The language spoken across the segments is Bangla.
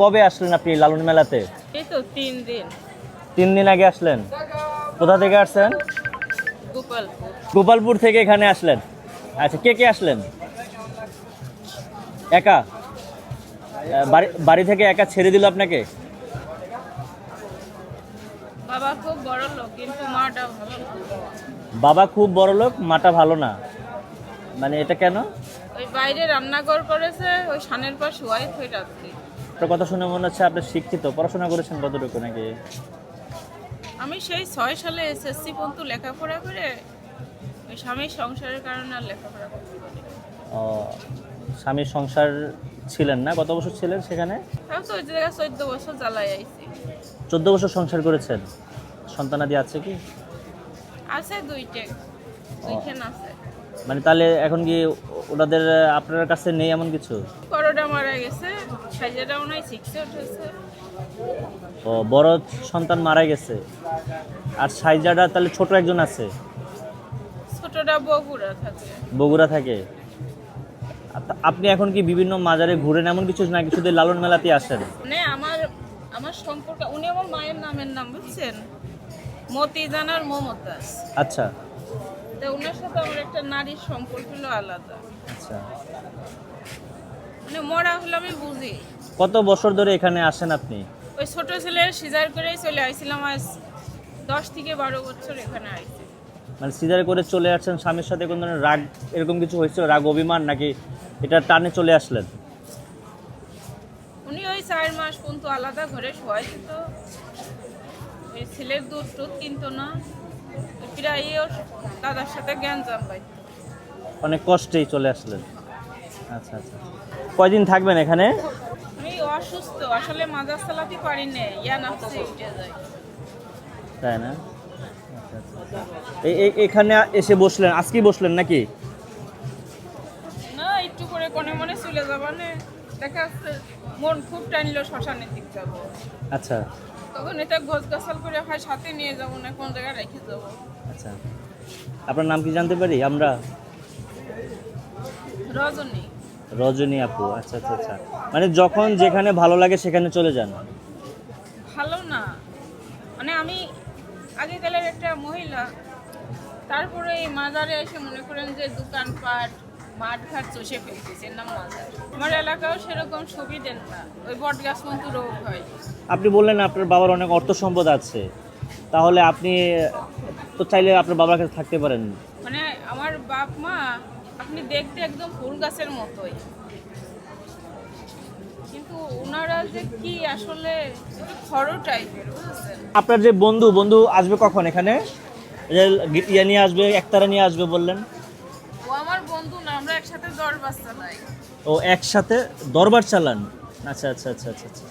কবে আসলেন আপনি লালন মেলাতে? এই তো তিন দিন। তিন দিন আগে আসলেন। কোথা থেকে আসছেন? গোপালপুর। গোপালপুর থেকে এখানে আসলেন। আচ্ছা কে কে আসলেন? একা? বাড়ি বাড়ি থেকে একা ছেড়ে দিল আপনাকে? বাবা খুব বড় লোক কিন্তু মাটা ভালো না। বাবা খুব বড় লোক মাটা ভালো না। মানে এটা কেন? ওই বাইরে রান্নাঘর করেছে ওই সানের পর শুয়াই থই আপনার কথা শুনে মনে হচ্ছে আপনি শিক্ষিত। পড়াশোনা করেছেন কতটুকু নাকি? আমি সেই ছয় সালে এসএসসি পর্যন্ত লেখাপড়া করে ওই স্বামীর সংসারের কারণে আর লেখাপড়া করতে পারি ও, স্বামীর সংসার ছিলেন না? কত বছর ছিলেন সেখানে? তাও তো ওই জায়গায় চোদ্দ বছর জ্বালাই আইছি। চোদ্দ বছর সংসার করেছেন? সন্তানাদি আছে কি? আছে দুইটে। দুইখান আছে। মানে তাহলে এখন কি ওনাদের আপনার কাছে নেই এমন কিছু? বড়টা মারা গেছে সাইজাটাও নাই সিক্সে উঠেছে ও বড় সন্তান মারা গেছে। আর সাইজাটা তাহলে ছোট একজন আছে? ছোটটা বগুড়া থাকে। বগুড়া থাকে। আপনি এখন কি বিভিন্ন মাজারে ঘুরেন এমন কিছু নাকি শুধু লালন মেলাতে আসেন? মানে আমার আমার সম্পর্ক উনি আমার মায়ের নামের নাম বুঝছেন? মতি জানার মমতাজ। আচ্ছা। তো ওনার সাথে আমার একটা নারীর সম্পর্ক হলো আলাদা। আচ্ছা। মানে মরা হলো আমি বুঝি। কত বছর ধরে এখানে আসেন আপনি? ওই ছোট ছেলের সিজার করেই চলে আইছিলাম আজ দশ থেকে বারো বছর এখানে আইছি। মানে সিজারে করে চলে আসছেন স্বামীর সাথে কোনো ধরনের রাগ এরকম কিছু হয়েছিল? রাগ অভিমান নাকি এটা টানে চলে আসলেন? উনি ওই চার মাস পর্যন্ত আলাদা ঘরে শোয়াই দিত ওই ছেলের দুধ টুধ কিনতো না। প্রায় ওর দাদার সাথে অনেক কষ্টেই চলে আসলেন। আচ্ছা আচ্ছা। কয়দিন থাকবেন এখানে? আমি অসুস্থ আসলে মাজার চালাতে পারি না ইয়া নাচতে উঠে যায়। তাই না? এখানে এসে বসলেন আজকেই বসলেন নাকি? না একটু করে কোনে মনে চলে যাবা না। দেখা যাচ্ছে মন খুব টানলো শ্মশানের দিক যাব। আচ্ছা। তখন এটা গোছ গাছাল করে হয় সাথে নিয়ে যাব না কোন জায়গায় রেখে যাব। আচ্ছা। আপনার নাম কি জানতে পারি? আমরা? রজনী। রজনী আপু। আচ্ছা আচ্ছা আচ্ছা। মানে যখন যেখানে ভালো লাগে সেখানে চলে যান? ভালো না। মানে আমি আগেকালের একটা মহিলা তারপরে এই মাজারে এসে মনে করেন যে দোকানপাট মাঠ ঘাট চষে ফেলতেছে এর নাম মাজার আমার এলাকাও সেরকম সুবিধের না। ওই বট গাছ মতো রোগ হয়। আপনি বললেন আপনার বাবার অনেক অর্থ সম্পদ আছে। তাহলে আপনি তো চাইলে আপনার বাবার কাছে থাকতে পারেন। মানে আমার বাপ মা আপনি দেখতে একদম ফুল গাছের মতোই। কিন্তু ওনারা যে কি আসলে খড় টাইপের আপনার যে বন্ধু বন্ধু আসবে কখন এখানে? ইয়ে নিয়ে আসবে একতারা নিয়ে আসবে বললেন। বন্ধু না আমরা একসাথে দরবার চালাই। ও একসাথে দরবার চালান? আচ্ছা আচ্ছা আচ্ছা আচ্ছা আচ্ছা।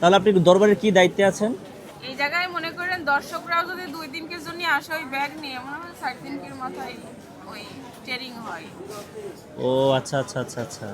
তাহলে আপনি দরবারের কি দায়িত্বে আছেন? এই জায়গায় মনে করেন দর্শকরাও যদি দুই দিনকের জন্য আসে ওই ব্যাগ নিয়ে মনে হয় চার দিনকের মাথায় ওই টেরিং হয়। ও আচ্ছা আচ্ছা আচ্ছা আচ্ছা।